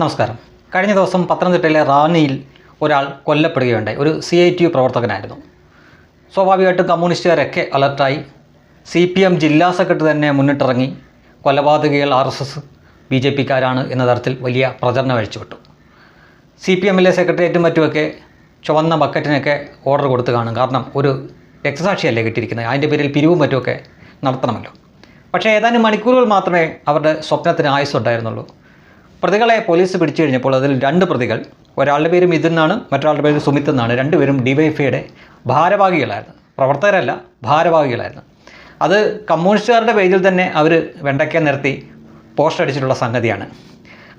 നമസ്കാരം. കഴിഞ്ഞ ദിവസം പത്തനംതിട്ടയിലെ റാന്നിയിൽ ഒരാൾ കൊല്ലപ്പെടുകയുണ്ടായി. ഒരു സി ഐ ടി യു പ്രവർത്തകനായിരുന്നു. സ്വാഭാവികമായിട്ടും കമ്മ്യൂണിസ്റ്റുകാരൊക്കെ അലർട്ടായി. സി പി എം ജില്ലാ സെക്രട്ടറി തന്നെ മുന്നിട്ടിറങ്ങി കൊലപാതകികൾ R S S B J പിക്കാരാണ് എന്ന തരത്തിൽ വലിയ പ്രചരണം അഴിച്ചുവിട്ടു. സി പി എമ്മിലെ സെക്രട്ടേറിയറ്റും മറ്റുമൊക്കെ ചുവന്ന ബക്കറ്റിനൊക്കെ ഓർഡർ കൊടുത്ത് കാണും. കാരണം ഒരു രക്തസാക്ഷിയല്ലേ കിട്ടിയിരിക്കുന്നത്. അതിന്റെ പേരിൽ പിരിവും മറ്റുമൊക്കെ നടത്തണമല്ലോ. പക്ഷേ ഏതാനും മണിക്കൂറുകൾ മാത്രമേ അവരുടെ സ്വപ്നത്തിന് ആയുസ്സുണ്ടായിരുന്നുള്ളൂ. പ്രതികളെ പോലീസ് പിടിച്ചു കഴിഞ്ഞപ്പോൾ അതിൽ രണ്ട് പ്രതികൾ ഒരാളുടെ പേര് മിഥുൻ എന്നാണ് മറ്റൊരാളുടെ പേര് സുമിത് എന്നാണ് രണ്ടുപേരും ഡിവൈഎഫ്ഐയുടെ ഭാരവാഹികളായിരുന്നു. പ്രവർത്തകരല്ല ഭാരവാഹികളായിരുന്നു. അത് കമ്മ്യൂണിസ്റ്റുകാരുടെ പേജിൽ തന്നെ അവർ വെണ്ടയ്ക്ക നിർത്തി പോസ്റ്റർ അടിച്ചിട്ടുള്ള സംഗതിയാണ്.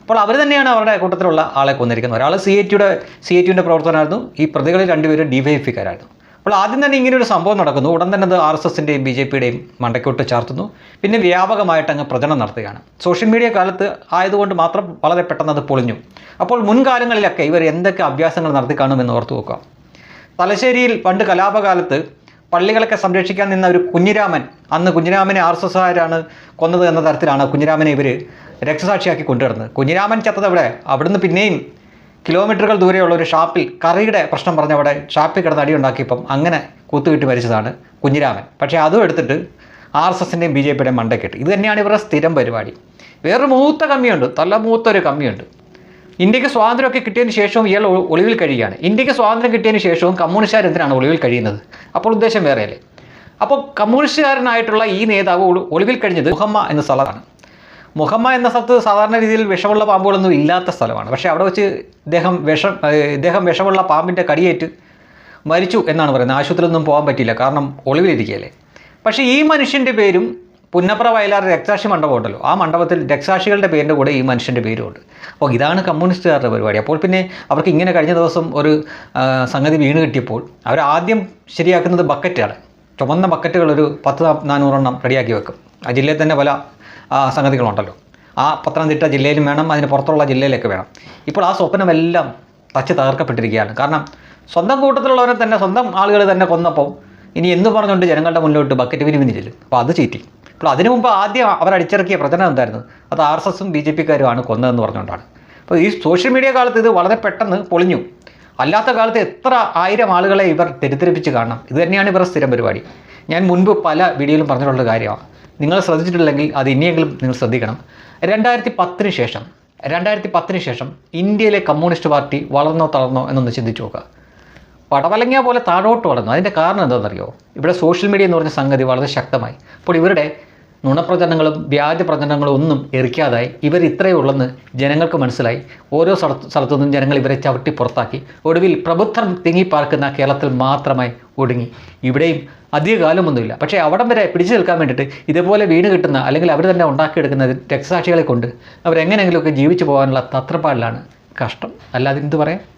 അപ്പോൾ അവർ തന്നെയാണ് അവരുടെ കൂട്ടത്തിലുള്ള ആളെ കൊന്നിരിക്കുന്നത്. ഒരാൾ സി എ ടിയുടെ സി എ ടിയുടെ പ്രവർത്തനമായിരുന്നു ഈ പ്രതികളിൽ രണ്ടുപേരും ഡിവൈഎഫ്ഐക്കാരായിരുന്നു. അപ്പോൾ ആദ്യം തന്നെ ഇങ്ങനെ ഒരു സംഭവം നടക്കുന്നു. ഉടൻ തന്നെ അത് ആർ എസ് എസിന്റെയും ബി ജെ പിയുടെയും മണ്ടയ്ക്കോട്ട് ചാർത്തുന്നു. പിന്നെ വ്യാപകമായിട്ട് അങ്ങ് പ്രചരണം നടത്തുകയാണ്. സോഷ്യൽ മീഡിയ കാലത്ത് ആയതുകൊണ്ട് മാത്രം വളരെ പെട്ടെന്ന് അത് പൊളിഞ്ഞു. അപ്പോൾ മുൻകാലങ്ങളിലൊക്കെ ഇവർ എന്തൊക്കെ അഭ്യാസങ്ങൾ നടത്തി കാണുമെന്ന് ഓർത്തു നോക്കാം തലശ്ശേരിയിൽ പണ്ട് കലാപകാലത്ത് പള്ളികളൊക്കെ സംരക്ഷിക്കാൻ നിന്ന ഒരു കുഞ്ഞിരാമൻ അന്ന് കുഞ്ഞിരാമനെ ആർ എസ് എസ്സുകാരാണ് കൊന്നത് എന്ന തരത്തിലാണ് കുഞ്ഞിരാമനെ ഇവർ രക്തസാക്ഷിയാക്കി കൊണ്ടുവരുന്നത്. കുഞ്ഞിരാമൻ ചത്തത് അവിടെ അവിടുന്ന് പിന്നെയും കിലോമീറ്ററുകൾ ദൂരെയുള്ള ഒരു ഷാപ്പിൽ കറിയുടെ പ്രശ്നം പറഞ്ഞവിടെ ഷാപ്പിൽ കിടന്ന് അടിയുണ്ടാക്കിയപ്പം അങ്ങനെ കൂത്തുകിട്ടി മരിച്ചതാണ് കുഞ്ഞിരാമൻ. പക്ഷേ അതും എടുത്തിട്ട് ആർ എസ് എസിന്റെയും ബി ജെ പിയുടെയും മണ്ടക്കെട്ട് ഇത് തന്നെയാണ് ഇവരുടെ സ്ഥിരം പരിപാടി. വേറൊരു മൂത്ത കമ്മിയുണ്ട് തല്ല മൂത്ത ഒരു കമ്മിയുണ്ട്. ഇന്ത്യയ്ക്ക് സ്വാതന്ത്ര്യമൊക്കെ കിട്ടിയതിന് ശേഷവും ഇയാൾ ഒളിവിൽ കഴിയുകയാണ്. ഇന്ത്യയ്ക്ക് സ്വാതന്ത്ര്യം കിട്ടിയതിന് ശേഷവും കമ്മ്യൂണിസ്റ്റുകാർ എന്തിനാണ് ഒളിവിൽ കഴിയുന്നത്? അപ്പോൾ ഉദ്ദേശം വേറെയല്ലേ? അപ്പോൾ കമ്മ്യൂണിസ്റ്റുകാരനായിട്ടുള്ള ഈ നേതാവ് ഒളിവിൽ കഴിഞ്ഞത് മുഹമ്മ എന്ന സ്ഥലമാണ് മുഹമ്മ എന്ന സ്ഥലത്ത് സാധാരണ രീതിയിൽ വിഷമുള്ള പാമ്പുകളൊന്നും ഇല്ലാത്ത സ്ഥലമാണ്. പക്ഷേ അവിടെ വെച്ച് ഇദ്ദേഹം വിഷം ഇദ്ദേഹം വിഷമുള്ള പാമ്പിന്റെ കടിയേറ്റ് മരിച്ചു എന്നാണ് പറയുന്നത്. ആശുപത്രിയിലൊന്നും പോകാൻ പറ്റിയില്ല. കാരണം ഒളിവിലിരിക്കുകയല്ലേ. പക്ഷേ ഈ മനുഷ്യന്റെ പേരും പുന്നപ്ര വയലാർ രക്താക്ഷി മണ്ഡപം ഉണ്ടല്ലോ. ആ മണ്ഡപത്തിൽ രക്താക്ഷികളുടെ പേരിന്റെ കൂടെ ഈ മനുഷ്യന്റെ പേരുമുണ്ട് അപ്പോൾ ഇതാണ് കമ്മ്യൂണിസ്റ്റുകാരുടെ പരിപാടി. അപ്പോൾ പിന്നെ അവർക്ക് ഇങ്ങനെ കഴിഞ്ഞ ദിവസം ഒരു സംഗതി വീണ് കിട്ടിയപ്പോൾ അവർ ആദ്യം ശരിയാക്കുന്നത് ബക്കറ്റാണ്. ചുമന്ന ബക്കറ്റുകൾ ഒരു പത്ത് നാനൂറെണ്ണം റെഡിയാക്കി വെക്കും. ആ ജില്ലയിൽ തന്നെ പല സംഗതികളുണ്ടല്ലോ. ആ പത്തനംതിട്ട ജില്ലയിലും വേണം അതിന് പുറത്തുള്ള ജില്ലയിലൊക്കെ വേണം. ഇപ്പോൾ ആ സ്വപ്നമെല്ലാം തച്ച് തകർക്കപ്പെട്ടിരിക്കുകയാണ്. കാരണം സ്വന്തം കൂട്ടത്തിലുള്ളവരെ തന്നെ സ്വന്തം ആളുകൾ തന്നെ കൊന്നപ്പോൾ ഇനി എന്ന് പറഞ്ഞുകൊണ്ട് ജനങ്ങളുടെ മുന്നോട്ട് ബക്കറ്റ് വിരിവിന് ചെല്ലും? അപ്പോൾ അത് ചീറ്റി. അപ്പോൾ അതിനു മുമ്പ് ആദ്യം അവർ അടിച്ചിറക്കിയ പ്രചരണം എന്തായിരുന്നു? അത് ആർ എസ് എസും ബി ജെ പിക്കാരുമാണ് കൊന്നതെന്ന് പറഞ്ഞുകൊണ്ടാണ്. അപ്പോൾ ഈ സോഷ്യൽ മീഡിയ കാലത്ത് ഇത് വളരെ പെട്ടെന്ന് പൊളിഞ്ഞു. അല്ലാത്ത കാലത്ത് എത്ര ആയിരം ആളുകളെ ഇവർ തെറ്റിദ്ധരിപ്പിച്ച് കാണണം? ഇത് തന്നെയാണ് ഇവരുടെ സ്ഥിരം പരിപാടി. ഞാൻ മുൻപ് പല വീഡിയോയിലും പറഞ്ഞിട്ടുള്ള കാര്യമാണ്. നിങ്ങൾ ശ്രദ്ധിച്ചിട്ടില്ലെങ്കിൽ അത് ഇനിയെങ്കിലും നിങ്ങൾ ശ്രദ്ധിക്കണം. രണ്ടായിരത്തി പത്തിന് ശേഷം രണ്ടായിരത്തി പത്തിന് ശേഷം ഇന്ത്യയിലെ കമ്മ്യൂണിസ്റ്റ് പാർട്ടി വളർന്നോ തളർന്നോ എന്നൊന്ന് ചിന്തിച്ചു നോക്കുക. പടവലങ്ങിയ പോലെ താഴോട്ട് വളർന്നു. അതിന്റെ കാരണം എന്താണെന്നറിയോ? ഇവിടെ സോഷ്യൽ മീഡിയ എന്ന് പറഞ്ഞ സംഗതി വളരെ ശക്തമായി. അപ്പോൾ ഇവരുടെ നുണപ്രചരണങ്ങളും വ്യാജ പ്രചരണങ്ങളും ഒന്നും എറിക്കാതായി. ഇവർ ഇത്രയേ ഉള്ളെന്ന് ജനങ്ങൾക്ക് മനസ്സിലായി. ഓരോ സ്ഥലത്ത് നിന്നും ജനങ്ങൾ ഇവരെ ചവിട്ടി പുറത്താക്കി. ഒടുവിൽ പ്രബുദ്ധം തിങ്ങിപ്പാർക്കുന്ന കേരളത്തിൽ മാത്രമായി ഒടുങ്ങി. ഇവിടെയും അധിക കാലമൊന്നുമില്ല. പക്ഷേ അവിടം വരെ പിടിച്ചു നിൽക്കാൻ വേണ്ടിയിട്ട് ഇതേപോലെ വീണ് കിട്ടുന്ന അല്ലെങ്കിൽ അവർ തന്നെ ഉണ്ടാക്കിയെടുക്കുന്ന രക്തസാക്ഷികളെ കൊണ്ട് അവരെങ്ങനെയെങ്കിലുമൊക്കെ ജീവിച്ചു പോകാനുള്ള തത്രപ്പാടിലാണ് കഷ്ടം. അല്ലാതെ എന്ത് പറയാം?